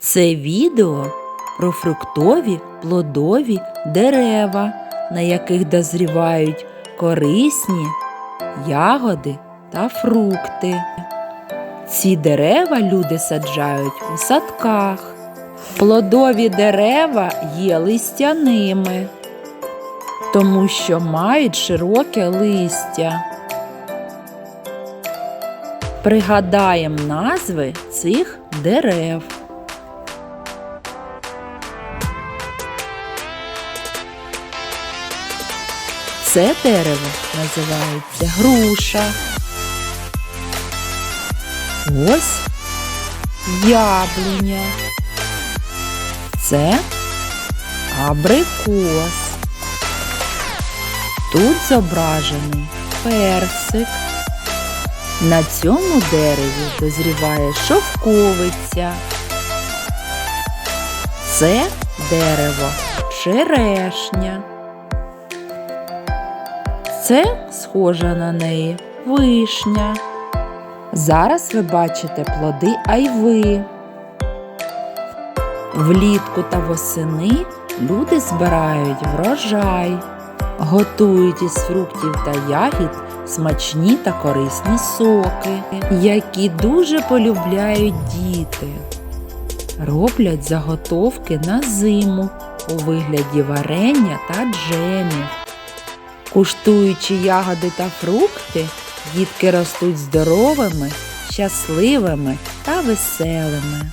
Це відео про фруктові плодові дерева, на яких дозрівають корисні ягоди та фрукти. Ці дерева люди саджають у садках. Плодові дерева є листяними, тому що мають широке листя. Пригадаємо назви цих дерев. Це дерево називається груша. Ось яблуня. Це абрикос. Тут зображений персик. На цьому дереві дозріває шовковиця. Це дерево черешня. Це схожа на неї вишня. Зараз ви бачите плоди айви. Влітку та восени люди збирають врожай, готують із фруктів та ягід смачні та корисні соки, які дуже полюбляють діти. Роблять заготовки на зиму у вигляді варення та джемів. Куштуючи ягоди та фрукти, дітки ростуть здоровими, щасливими та веселими.